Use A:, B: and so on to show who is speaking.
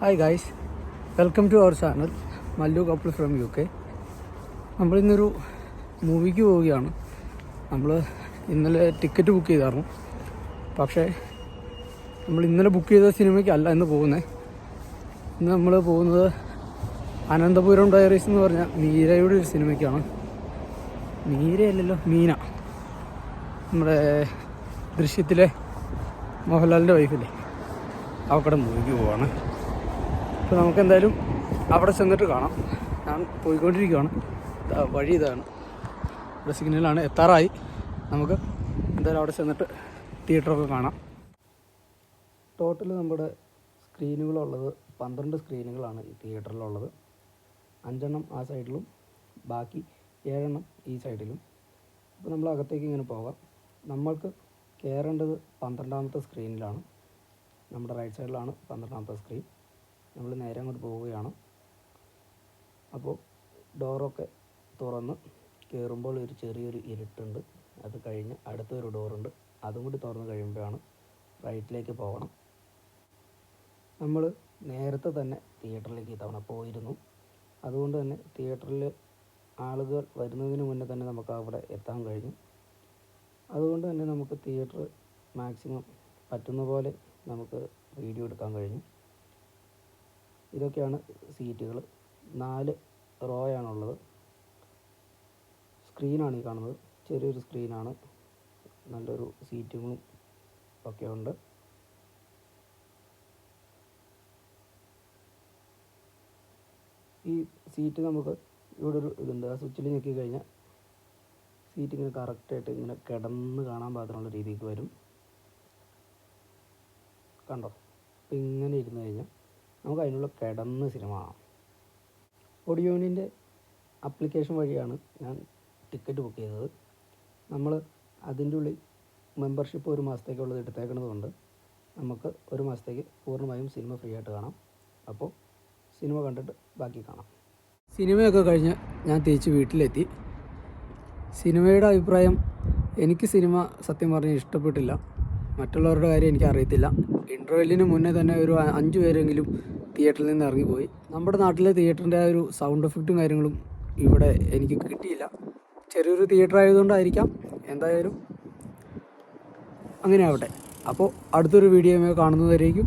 A: Hi guys welcome to our channel Mallu couple from U K നമ്മളിന്നൊരു മൂവിക്ക് പോവുകയാണ്. നമ്മൾ ഇന്നലെ ടിക്കറ്റ് ബുക്ക് ചെയ്തായിരുന്നു. പക്ഷേ നമ്മൾ ഇന്നലെ ബുക്ക് ചെയ്ത സിനിമയ്ക്കല്ല ഇന്ന് പോകുന്നത് ഇന്ന് നമ്മൾ പോകുന്നത് അനന്തപുരം ഡയറീസ് എന്ന് പറഞ്ഞ മീരയുടെ ഒരു സിനിമയ്ക്കാണ് മീരയല്ലല്ലോ മീന. നമ്മുടെ ദൃശ്യത്തിലെ മോഹൻലാലിന്റെ വൈഫില്ലേ അവക്കടെ മൂവിക്ക് പോവാണ്. അപ്പോൾ നമുക്ക് എന്തായാലും അവിടെ ചെന്നിട്ട് കാണാം. ഞാൻ പോയിക്കൊണ്ടിരിക്കുകയാണ് വഴി ഇതാണ്. ഇവിടെ സിഗ്നലാണ് എത്താറായി. നമുക്ക് എന്തായാലും അവിടെ ചെന്നിട്ട് തിയേറ്ററൊക്കെ കാണാം. ടോട്ടൽ നമ്മുടെ സ്ക്രീനുകളുള്ളത് പന്ത്രണ്ട് സ്ക്രീനുകളാണ് ഈ തിയേറ്ററിലുള്ളത്. അഞ്ചെണ്ണം ആ സൈഡിലും ബാക്കി ഏഴെണ്ണം ഈ സൈഡിലും. അപ്പോൾ നമ്മൾ അകത്തേക്ക് ഇങ്ങനെ പോകാം. നമ്മൾക്ക് കയറേണ്ടത് പന്ത്രണ്ടാമത്തെ സ്ക്രീനിലാണ്. നമ്മുടെ റൈറ്റ് സൈഡിലാണ് പന്ത്രണ്ടാമത്തെ സ്ക്രീൻ. നമ്മൾ നേരെ അങ്ങോട്ട് പോവുകയാണ്. അപ്പോൾ ഡോറൊക്കെ തുറന്ന് കയറുമ്പോൾ ഒരു ചെറിയൊരു ഇരുട്ടുണ്ട്. അത് കഴിഞ്ഞ് അടുത്തൊരു ഡോറുണ്ട് അതും കൂടി തുറന്ന് കഴിയുമ്പോഴാണ് റൈറ്റിലേക്ക് പോകണം. നമ്മൾ നേരത്തെ തന്നെ തിയേറ്ററിലേക്ക് ഇത്തവണ പോയിരുന്നു. അതുകൊണ്ട് തന്നെ തിയേറ്ററിൽ ആളുകൾ വരുന്നതിന് മുന്നേ തന്നെ നമുക്ക് അവിടെ എത്താൻ കഴിഞ്ഞു. അതുകൊണ്ട് തന്നെ നമുക്ക് തിയേറ്റർ മാക്സിമം പറ്റുന്ന പോലെ നമുക്ക് വീഡിയോ എടുക്കാൻ കഴിഞ്ഞു. ഇതൊക്കെയാണ് സീറ്റുകൾ നാല് റോ ആണുള്ളത്. സ്ക്രീനാണ് ഈ കാണുന്നത്. ചെറിയൊരു സ്ക്രീനാണ് നല്ലൊരു സീറ്റുകളും ഒക്കെ ഉണ്ട്. ഈ സീറ്റ് നമുക്ക് ഇവിടെ ഒരു ഇതുണ്ട്. ആ സ്വിച്ചിൽ ഞെക്കി കഴിഞ്ഞാൽ സീറ്റ് ഇങ്ങനെ കറക്റ്റായിട്ട് ഇങ്ങനെ കിടന്ന് കാണാൻ പാകത്തിനുള്ള രീതിക്ക് വരും. കണ്ടോ? അപ്പം ഇങ്ങനെ ഇരുന്ന് കഴിഞ്ഞാൽ നമുക്ക് അതിനുള്ള കിടന്ന് സിനിമ കാണാം. ഒഡിയോണിന്റെ ആപ്ലിക്കേഷൻ വഴിയാണ് ഞാൻ ടിക്കറ്റ് ബുക്ക് ചെയ്തത്. നമ്മൾ അതിന്റെ ഉള്ളിൽ മെമ്പർഷിപ്പ് ഒരു മാസത്തേക്കുള്ളത് എടുത്തേക്കുന്നതുകൊണ്ട് നമുക്ക് ഒരു മാസത്തേക്ക് പൂർണമായും സിനിമ ഫ്രീ ആയിട്ട് കാണാം. അപ്പോൾ സിനിമ കണ്ടിട്ട് ബാക്കി കാണാം. സിനിമയൊക്കെ കഴിഞ്ഞ് ഞാൻ തിരിച്ച് വീട്ടിലെത്തി. സിനിമയുടെ അഭിപ്രായം എനിക്ക് സിനിമ സത്യം പറഞ്ഞ് ഇഷ്ടപ്പെട്ടില്ല. മറ്റുള്ളവരുടെ കാര്യം എനിക്ക് അറിയത്തില്ല. ഇന്റർവെല്ലിന് മുന്നേ തന്നെ ഒരു അഞ്ച് പേരെങ്കിലും തിയേറ്ററിൽ നിന്ന് ഇറങ്ങിപ്പോയി. നമ്മുടെ നാട്ടിലെ തിയേറ്ററിന്റെ ആ ഒരു സൗണ്ട് എഫക്റ്റും കാര്യങ്ങളും ഇവിടെ എനിക്ക് കിട്ടിയില്ല. ചെറിയൊരു തിയേറ്റർ ആയതുകൊണ്ടായിരിക്കാം. എന്തായാലും അങ്ങനെ ആവട്ടെ. അപ്പോൾ അടുത്തൊരു വീഡിയോ കാണുന്നതായിരിക്കും